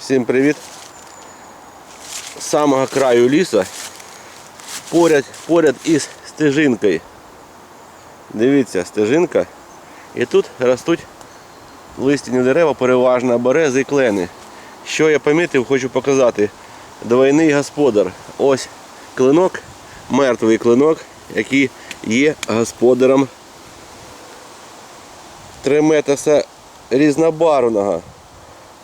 Всім привіт! З самого краю лісу поряд, поряд із стежинкою. Дивіться, стежинка. І тут ростуть листяні дерева, переважно берези і клени. Що я помітив, хочу показати. Двойний господар. Ось клинок, мертвий клинок, який є господарем триметаса різнобарвного.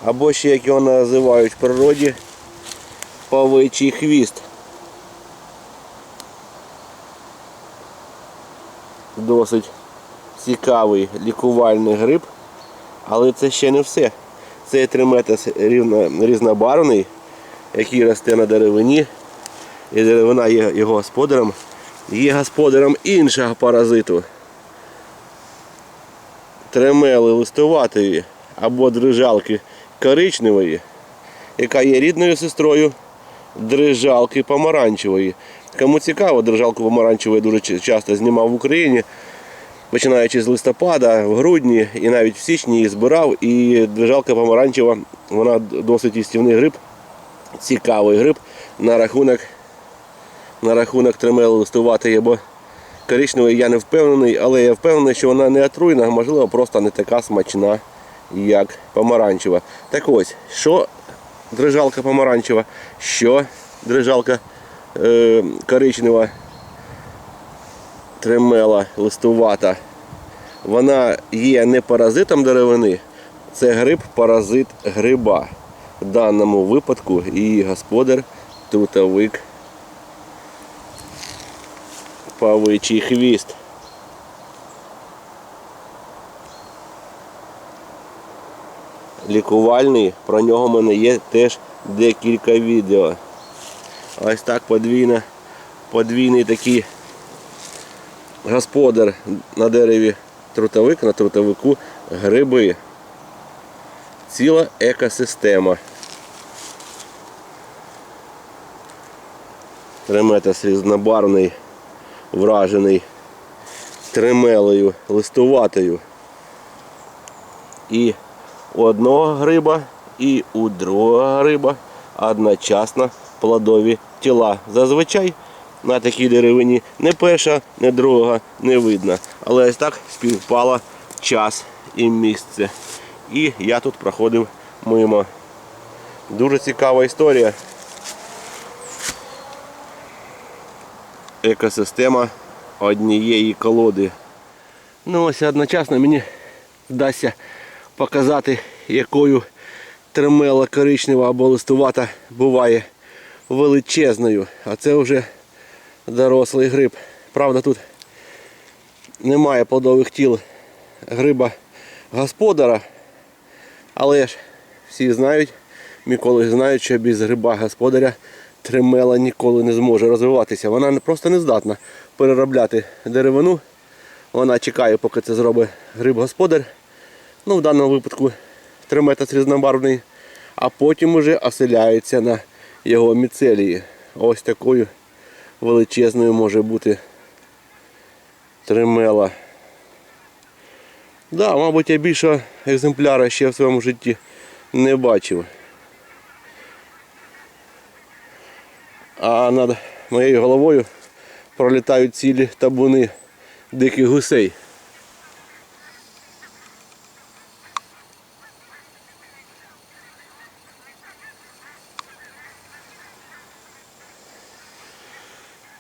Або ще як його називають в природі павичий хвіст. Досить цікавий лікувальний гриб, але це ще не все. Цей триметас рівно, різнобарвний, який росте на деревині, і деревина є його господарем, є господарем іншого паразиту. Тремели листуватої або дрижалки коричневої, яка є рідною сестрою дрижалки помаранчевої. Кому цікаво, дрижалку помаранчевої дуже часто знімав в Україні, починаючи з листопада, в грудні і навіть в січні її збирав. І дрижалка помаранчева, вона досить істівний гриб, цікавий гриб на рахунок, на рахунок тремели листуватої або коричневої я не впевнений, але я впевнений, що вона не отруйна, можливо, просто не така смачна, як помаранчева. Так ось, що дрижалка помаранчева, що дрижалка е, коричнева, тремела, листувата. Вона є не паразитом деревини, це гриб паразит гриба. В даному випадку її господар трутовик павичий хвіст. Лікувальний, про нього в мене є теж декілька відео. Ось так подвійна, подвійний такий господар на дереві трутовик, на трутовику гриби. Ціла екосистема. Треметас різнобарвний вражений тремелею листуватою. І у одного гриба, і у другого гриба одночасно плодові тіла. Зазвичай на такій деревині не перша, не друга не видно. Але ось так співпало час і місце. І я тут проходив мимо. Дуже цікава історія. екосистема однієї колоди. Ну ось одночасно мені вдасться показати, якою тремела коричнева або листувата буває величезною. А це вже дорослий гриб. Правда, тут немає плодових тіл гриба господара, але ж всі знають, мікологи знають, що без гриба господаря тремела ніколи не зможе розвиватися. Вона просто не здатна переробляти деревину. Вона чекає, поки це зробить гриб-господар. Ну, в даному випадку триметас різнобарвний, а потім уже оселяється на його міцелії. Ось такою величезною може бути тримела. Да, мабуть, я більшого екземпляра ще в своєму житті не бачив. а над моєю головою пролітають цілі табуни диких гусей.